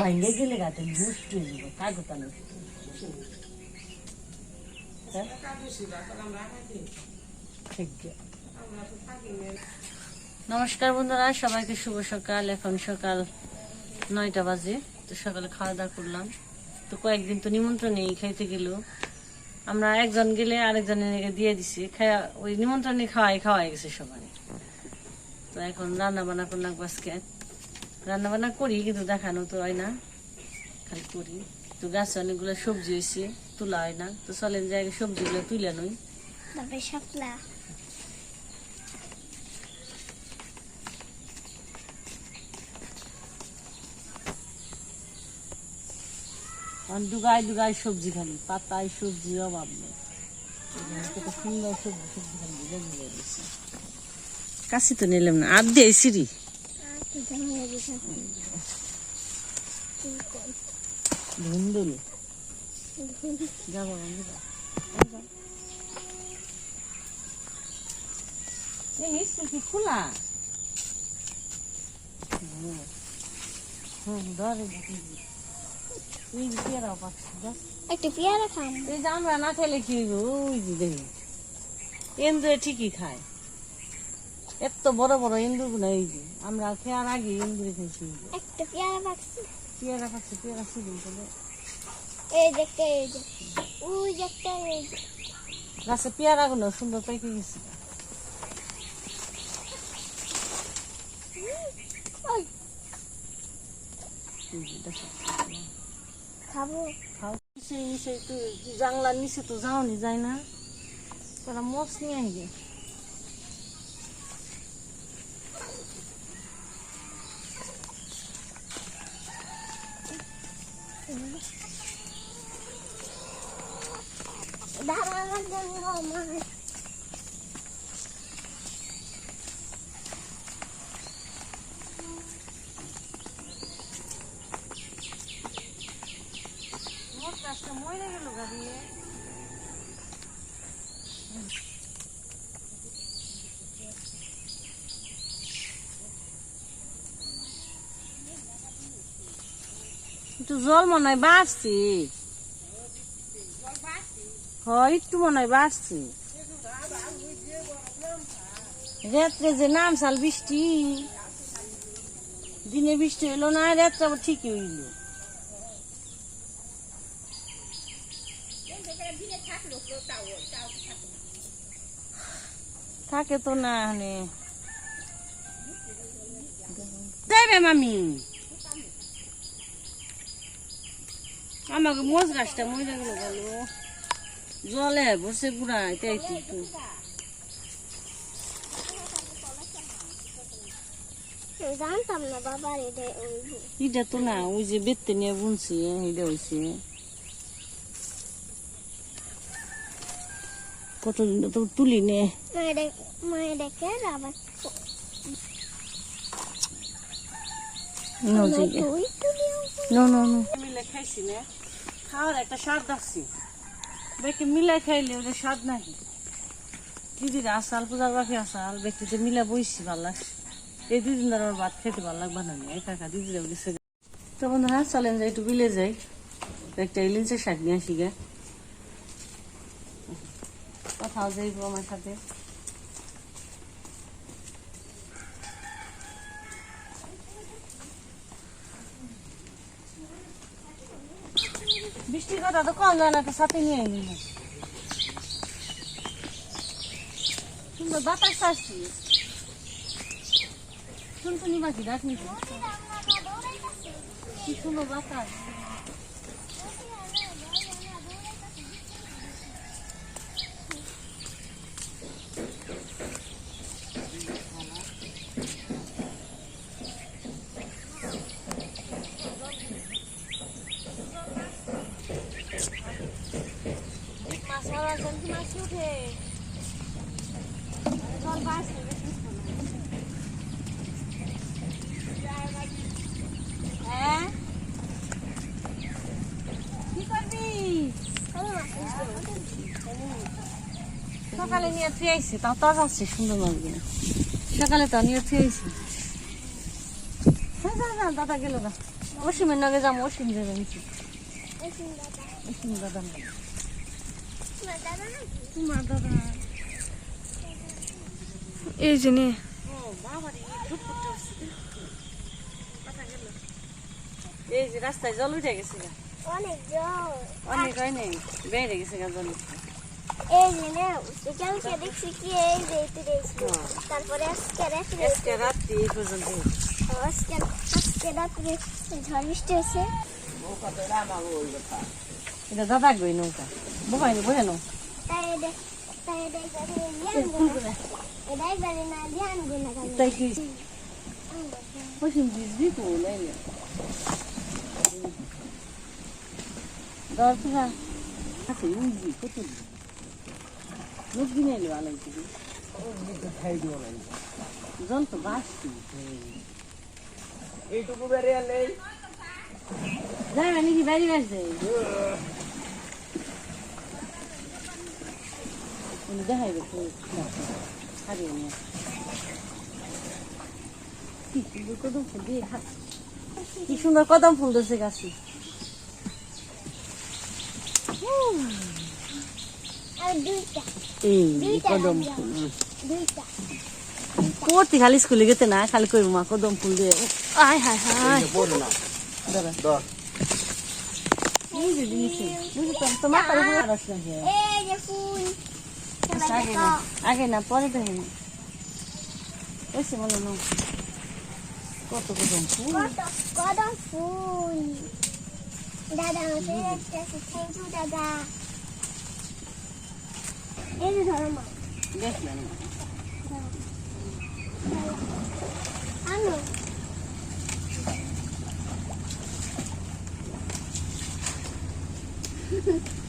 ভাঙ্গে গেলে গাতে? ঠিক আছে। নমস্কার বন্ধুরা সবাইকে শুভ সকাল। এখন সকাল নয়টা বাজে। তো সকালে খাওয়া দাওয়া করলাম। তো কয়েকদিন তো নিমন্ত্রণ নেই খাইতে গেল। আমরা একজন গেলে আরেকজনের দিয়ে দিছি। খাওয়া ওই নিমন্ত্রণে খাওয়াই খাওয়াই গেছে সবাই। তো এখন রান্না বান্না করলাম আজকে। রান্না বান্না করি কিন্তু দেখানো তো হয় না। খালি করি। তো গাছে অনেকগুলো সবজি হয়েছে তোলা হয় না। তো চলেন যাই সবজিগুলো তুলে নই তবে শাপলা। দুগায় দুগায় সবজি খালি পাতায় সবজি অভাব নেই। সুন্দর সবজি সবজি খালি কাশি তো নিলাম না। আর দিয়ে সিঁড়ি। ধুন্দুল যাব এই স্কুল কি খোলা একটা পেয়ারা খাম। এই যে আমরা না খেলে কি ওই যে দেখি। ইন্দুরে ঠিকই খায়। এত বড় বড় ইন্দুরগুলো এই যে আমরা খেয়ার আগে ইন্দুরে খেয়েছি। একটা পেয়ারা পাচ্ছি পেয়ারা পাচ্ছে পেয়ারা সিজন চলে এই দেখতে এই যে ওই একটা এই যে গাছে পেয়ারা গুলো সুন্দর পেকে গেছে। খাব। খাও। নিচে নিচে একটু জানলার নিচে তো যাওনি যায় না। তারা মস নিয়ে আইবে আমার গাছটা মরে গেল গাড়ি জল মনে হয় বাড়ছি। হয়, একটু মনে হয় বাড়ছি। রাত্রে যে নাম সাল বৃষ্টি, দিনে বৃষ্টি হইল না, রাত্রে ঠিকই হইল। থাকে তো না মানে যাইবে মামি। আমাকে মোজ গাছটা মরে গেল গেল। জলে বসে পুরা এটাই তো জানতাম না এটা ওই এটা তো না ওই যে বেতে নিয়ে বুনছি এটা হয়েছে কতদিন তো তুলি নে। খাওয়ার একটা স্বাদ আসছি বেকে মিলে খাইলে ওটা স্বাদ নাকি দিদির আসাল, পূজার বাকি আসাল ব্যক্তিতে মিলে বইছি ভালো লাগছে। এই দুদিন ধর আমার ভাত খেতে ভালো লাগবে না একা একা দিদিরা গেছে তো বন্ধুরা, চলেন যাই একটু বিলে যাই। একটা ইলিঞ্চের শাক নিয়ে আসি গে। কথাও যাইব আমার সাথে। বৃষ্টির কথা তো কম তো সাথে নিয়ে নিল সুন্দর বাতাস আসছি শুনশুনি পাখি ডাকনি কি সুন্দর বাতাস মাছ মারা জলদি মাছ উঠে জল বাড়ছে হ্যাঁ কি করবি সকালে নিয়ে তুই আইসি তাও তাজা আছে, সুন্দর লাগবে সকালে তো নিয়ে তুই আইসি হ্যাঁ দাদা গেল না অসীমের নগে যাব অসীম যাবে অসীম অসীম দাদা না তোমার দাদা নাকি তোমার দাদা এই যে নিয়ে এই যে রাস্তায় জল উঠে গেছে গা। অনেক জল। অনেক হয় নাই বেড়ে গেছে গা জল। এই যে না কালকে দেখছি কি এই যে এতে দেখছি তারপরে আজকে রাত্রে আজকে রাত্রি এই পর্যন্ত আজকে আজকে রাত্রে ঝড় বৃষ্টি হয়েছে। এটা দাদা গই নৌকা। বোকাই বহে টাকা আছে উজি কত লোক এলো আলাই থেকে জল তো বাসছি এইটুকু বেড়ে যাই মানে বাড়ি বাসছে দেখাইবে তো হারিয়ে নিয়ে কি সুন্দর কদম ফুল দিয়ে কি সুন্দর কদম ফুল দিয়েছে গাছে কদম ফুল করতে খালি স্কুলে গেতে না খালি কই মা কদম ফুল দিয়ে আয় হায় হায় দাঁড়া এই যে তো তোমার এই যে ফুল সবাই আগে দেখো না আগে না পরে দেখেন ওইসে মনে নো কত কদম ফুল কত কদম ফুল দাদা আমাকে একটা থ্যাংক ইউ দাদা এই যে ধরো মা দেখলেন আনো বন্ধুরা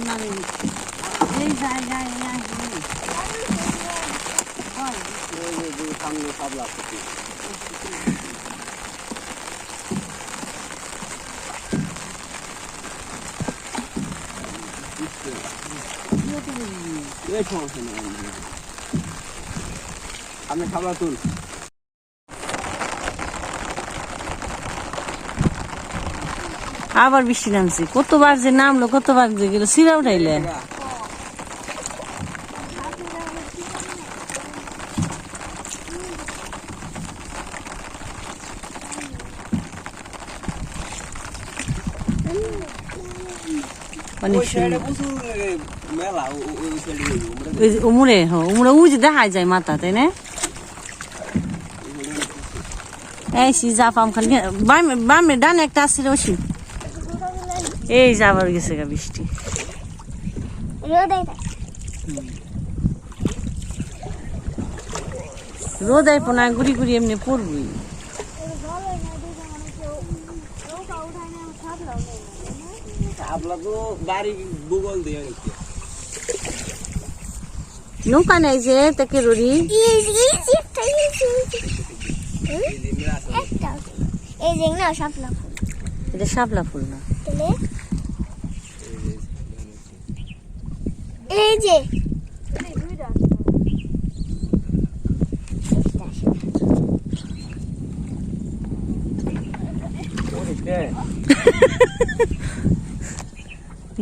এই যা আবার না রে এই যাই যাই যাই ওই যে যে সামনে নেই। আপনি খাবার তুল। আবার বৃষ্টি নামছে। কতবার যে নামলো, কতবার যে গেল, সিরা উঠাইলে। উমরে হ্যাঁ উমরে উজ দেখা যায় মাথা, তাই না? এই সি জাপাম খালি বামে বামে ডানে একটা আসছিল ওসি এই যে আবার গেছে গা বৃষ্টি রোদে আইপ না ঘুরি ঘুরি এমনি পড়বই নৌকা নাই যে তাকে রুড়ি এটা শাপলা ফুল না এই যে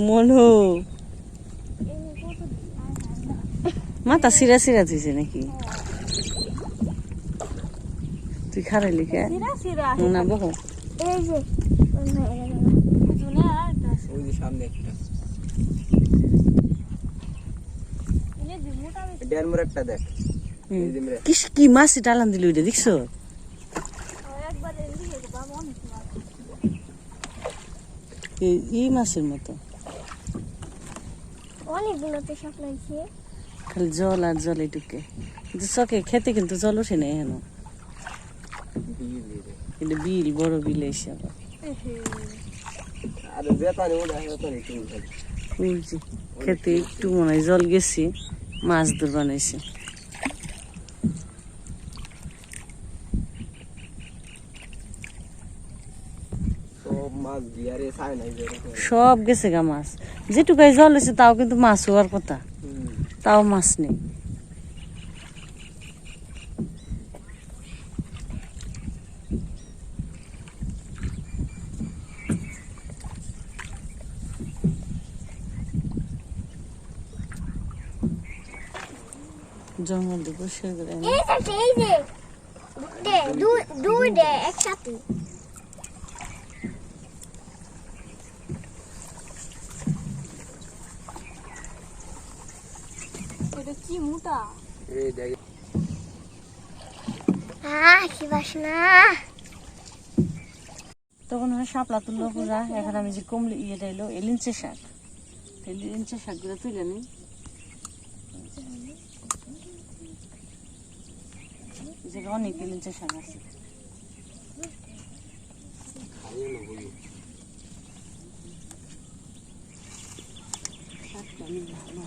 মনো মাথা সিরা সিরা দিছে নাকি তুই খারাইলি কে না বহু এই যে সামনে একটা ডেনমার একটা দেখ। কি কি মাছ ডালান দিল ওইটা দেখছ? এই- এই মাছের মতো। খালি জল আর জল এটুকে চকে খেতে কিন্তু জল ওঠে না এখানে। বিল কিন্তু বিল বড় বিল এসে আবার খেতে একটু মনে হয় জল গেছি। মাছ দূর বানাইছে। সব গেছে গা মাছ। যেটুকাই জল হয়েছে তাও কিন্তু মাছ হওয়ার কথা। তাও মাছ নেই। জঙ্গল দিয়ে পরিষ্কার করে এই যে এই যে দে দুই দুই দে একসাথে। এই দেখ। আহ কি বাসনা। তখন হয় শাপলা তুললো পূজা এখন আমি যে কমলি ইয়ে দিলো এলিঞ্চে শাক। এলিঞ্চে শাকগুলো তুলে নিই এই জায়গায় অনেক এলিঞ্চে শাক আছে এই। আমি ভালো।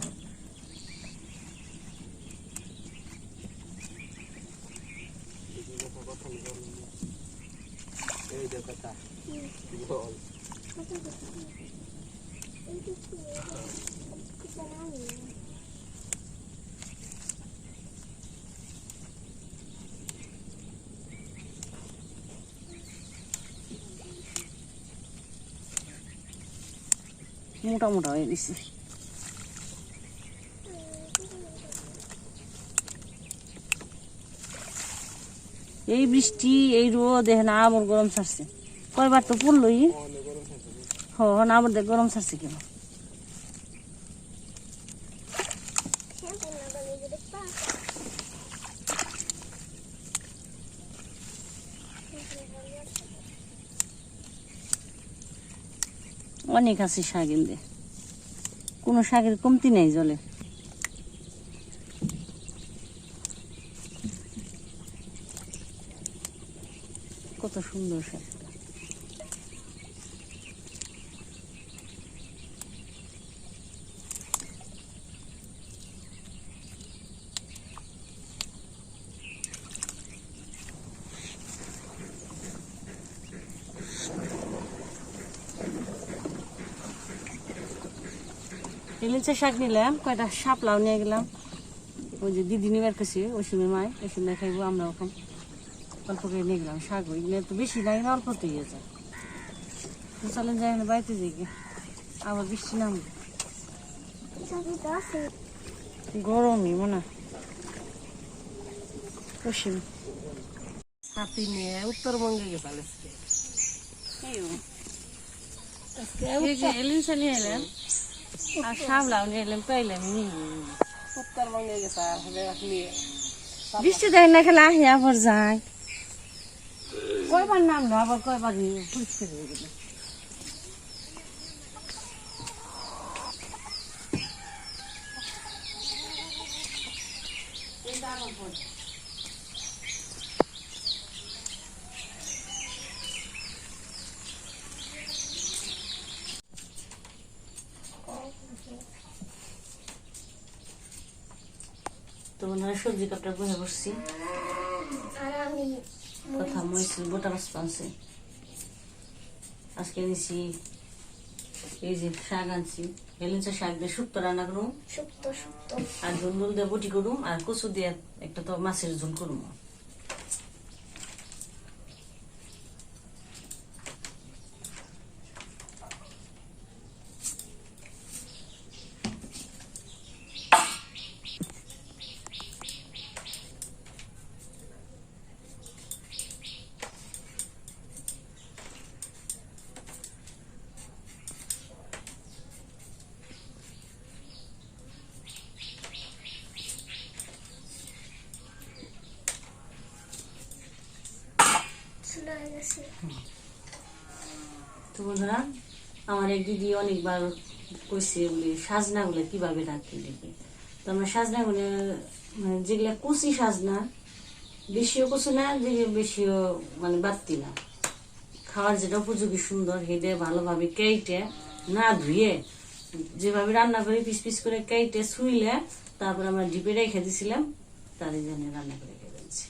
এই দেখ মোটা মোটা হয়ে গেছে এই বৃষ্টি এই রোদ দেখেন আবার গরম ছাড়ছে। কয়বার তো পড়লোই? হ না আবার দেখ গরম ছাড়ছে কেন? অনেক আছে শাক এনে কোনো শাকের কমতি নাই জলে। কত সুন্দর শাক এলিচে শাক নিলাম কয়টা শাপলাও নিয়ে গেলাম। ওই যে দিদি নিবার কাছে ওই সময় মায় ওই সময় খাইবো আমরাও খাই। অল্প করে নিয়ে গেলাম শাক ওইগুলো তো বেশি লাগে না অল্প তো যায় তো চলেন যাই না বাড়িতে যাই। আবার বৃষ্টি নামবে। সাথে গরমই মনে হয়। পশ্চিম হাতি নিয়ে উত্তরবঙ্গে এই যে এলিচে নিয়ে এলাম আর সামলাও নিলাম পাইলাম বৃষ্টি দেয় না খেলে আসে আবার যায় কয়বার নামলো? আবার কয়বার পরিষ্কার হয়ে গেল। তো বন্ধুরা সবজি কাপটা বসে বসছি। আর কথা মরিচের বোটা মাছ পানছে। আজকে নিছি এই যে শাক আনছি। হেলেঞ্চা শাক দিয়ে শুক্তো রান্না করুম। আর ঝুল দিয়ে বটি করুম আর কচু দিয়ে একটা তো মাছের ঝোল করুম। তো বন্ধুরা, আমার এক দিদি অনেকবার কইছে বলে সাজনা গুলো কীভাবে রাখি দেখি। তো আমরা সাজনা গুলো মানে যেগুলা কুচি সাজনা, বেশিও কুচি না, যে বেশিও মানে বাড়তি না। খাওয়ার যেটা উপযোগী সুন্দর হেঁটে ভালোভাবে কেটে না ধুয়ে, যেভাবে রান্না করি পিস পিস করে কেটে শুইলে তারপর আমরা ডিপে রেখে দিছিলাম, তারই জন্য রান্না করে রেখে দিচ্ছি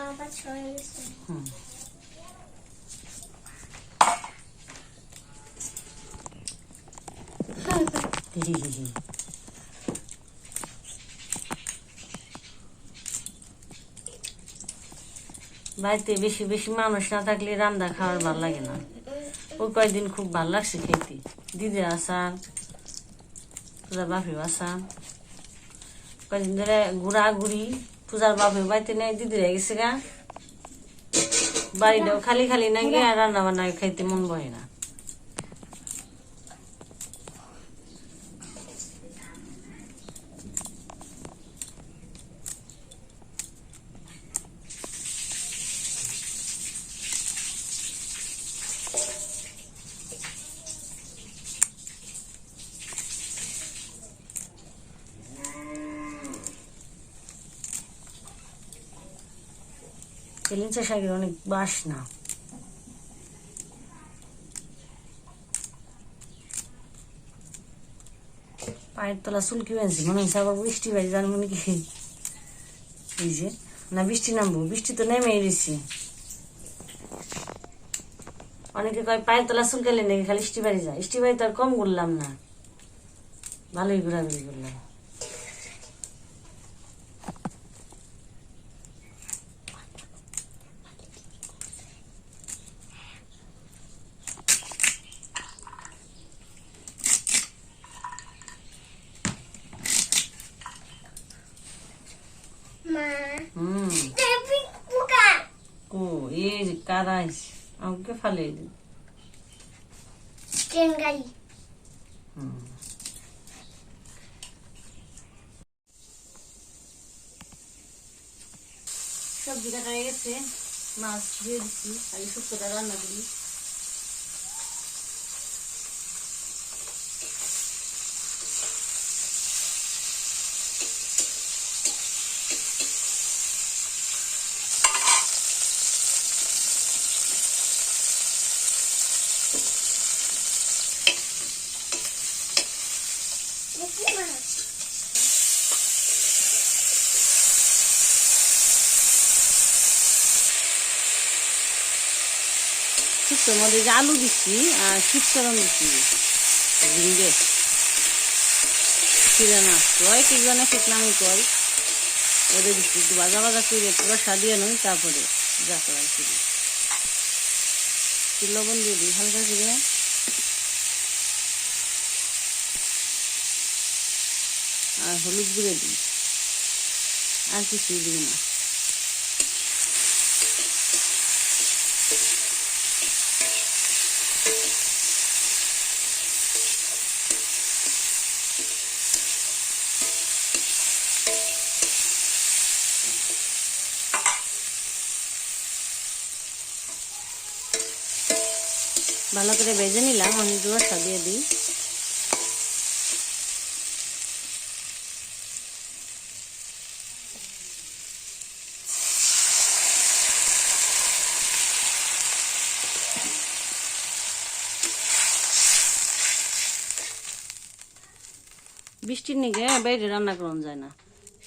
আবার ছয় গেছে বাড়িতে বেশি বেশি মানুষ না থাকলে রান্না খাওয়ার ভালো লাগে না। ওই কয়েকদিন খুব ভালো লাগছে খেতে। দিদি আসান পূজার বাপি আসান। কয়েকদিন ধরে ঘুরি পূজার বাপের বাড়িতে নেই দিদি রয়ে গেছে গা। বাড়িটাও খালি খালি নাকি আর রান্না বান্না খাইতে মন বয় না। এলিঞ্চা শাকের অনেক বাসনা পায়ের তলা চুলকি বানছি মনে হচ্ছে আবার বৃষ্টি বাড়ি জানব নাকি? এই যে, না, বৃষ্টি নামবো, বৃষ্টি তো নেমে রয়েছে। অনেকে কয়, পায়ের তলা চুলকালে নাকি খালি ইষ্টি বাড়ি যায়? ইষ্টি বাড়ি তো আর কম করলাম না। ভালোই ঘোরাঘুরি করলাম মা হুম টেপি পোকা ও এই যে কারা আইছে আমাকে ফালে দিল ট্রেন গাড়ি সবজি কাটা হয়ে গেছে মাছ দিয়ে দিচ্ছি আগে শুক্তোটা রান্না করি দেখি মা শুক্তোর মধ্যে আলু দিচ্ছি আর শীতকরণ দিচ্ছি ঝিঙ্গে চিরা না কয় কি কয় ওদের দিচ্ছি একটু ভাজা ভাজা করে পুরো সাদিয়ে নই, তারপরে যা করার করি। লবণ দিয়ে দিই, হালকা করে। আর হলুদ গুঁড়ে দিই। আর কিছুই দিই না। ভালো করে ভেজে নিলাম, আমি রসা দিয়ে দিই। বৃষ্টির নিগে বাইরে রান্না করন যায় না।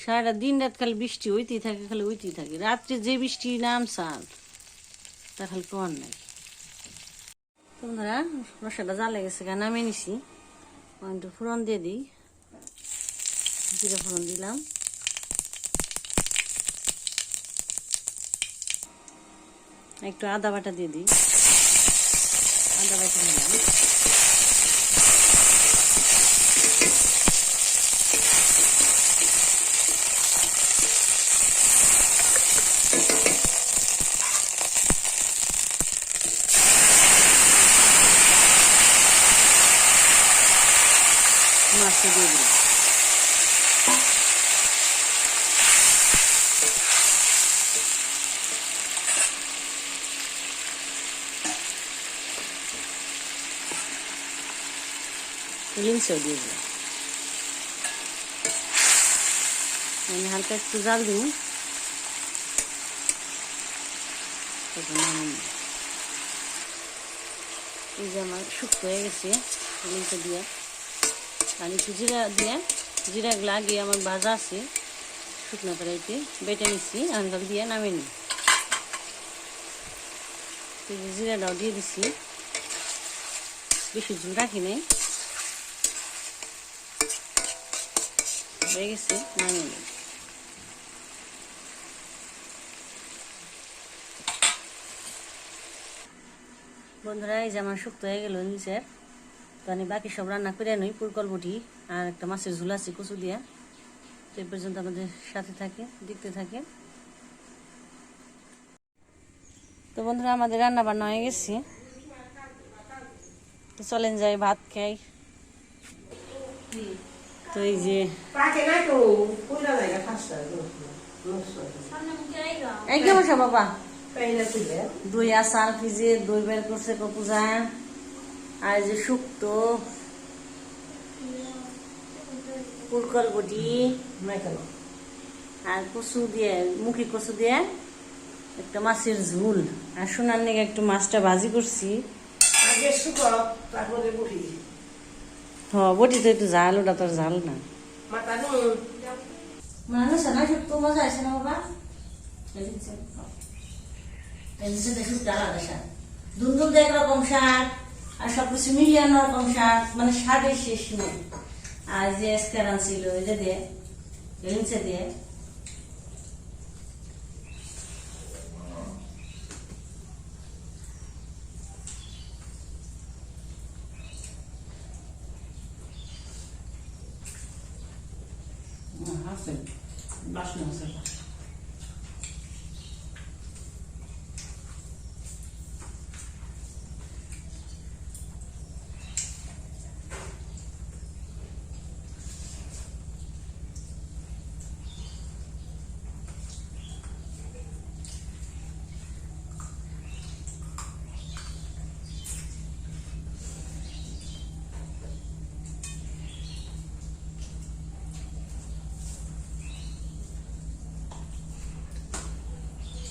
সারা দিন রাত খালি বৃষ্টি হইতেই থাকে, খালি হইতেই থাকে। রাত্রে যে বৃষ্টি নাম সার তা খালি কোয়ার নাই। তোমরা রসাটা জ্বালে গেছে কেন নামিয়ে নিছি। একটু ফোড়ন দিয়ে দিই। জিরা ফোড়ন দিলাম। একটু আদা বাটা দিয়ে দিই। আদা বাটা দিলাম মাছটা দিয়ে দিলাম লিমসও দিয়ে দিলাম আমি হালকা একটু জাল নিই। এই যে আমার শুক্তো হয়ে গেছে লিমসা দিয়ে। আর একটু জিরা দিয়ে, জিরা লাগিয়ে আমার ভাজা আছে শুকনো কড়াইতে, বেটে নিচ্ছি আনকাল দিয়ে নামিয়ে নিই। জিরাটাও দিয়ে দিচ্ছি বেশি ঝুল রাখি নাই। হয়ে গেছে নামিয়ে বন্ধুরা, এই যে আমার শুক্তো হয়ে গেল নিচের তো আমি বাকি সব রান্না করে নই, পুরকল বটি আর একটা মাছের ঝুল আছে কচু দিয়া। তো এই পর্যন্ত আমাদের সাথে থাকে, দেখতে থাকে। তো বন্ধুরা, আমাদের রান্না বান্না হয়ে গেছে। চলেন যাই, ভাত খাই। তো এই যে বাবা। দই বের করছে কপুজা। আর যে পুরকল বটি আর কচু দিয়ে, মুখি কচু দিয়ে একটা মাছের ঝুল। আর সোনার নেগে একটু মাছটা ভাজি করছি। আগে শুকাও তারপরে বটি তো একটু ঝাল, ওটা তোর ঝাল না। মজা আছে না বাবা? দুন্দুল দিয়ে একরকম শাক আর সবকিছু মিলিয়ে অন্যরকম মানে স্বাদের শেষ আর যে স্ক্যারান ছিল এটা দিয়ে লিমসে দিয়ে বাসনা আছে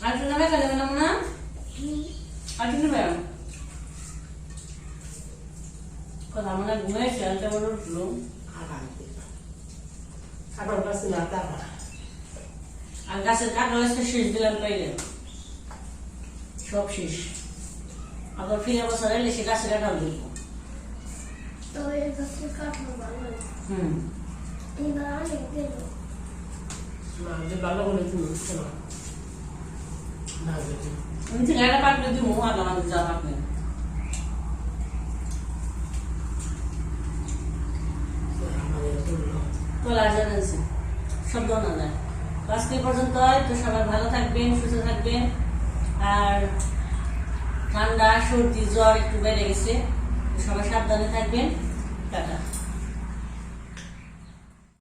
আর তুমি নামে খেলে না না আর তুমি নেবে কথা মানে ঘুমাইছে আলটা বড় উঠল এখন কাছে না তারপর আর গাছের কাটা হয়েছে শেষ দিলাম পাইলে। সব শেষ। আবার ফিরে বছর এলে সে গাছে কাটা দিব তো এই গাছের কাঠও ভালো। হুম। এবার অনেক গেল না যে ভালো করে তুমি শোনো না। যদি আমি ঠিক একটা পাকলে দিব যা পাকলে আমাদের তুললো শব্দ না যায়। তো আজকে পর্যন্ত তো সবাই ভালো থাকবেন, সুস্থ থাকবেন। আর ঠান্ডা, সর্দি, জ্বর একটু বেড়ে গেছে। সবাই সাবধানে থাকবেন। টাটা।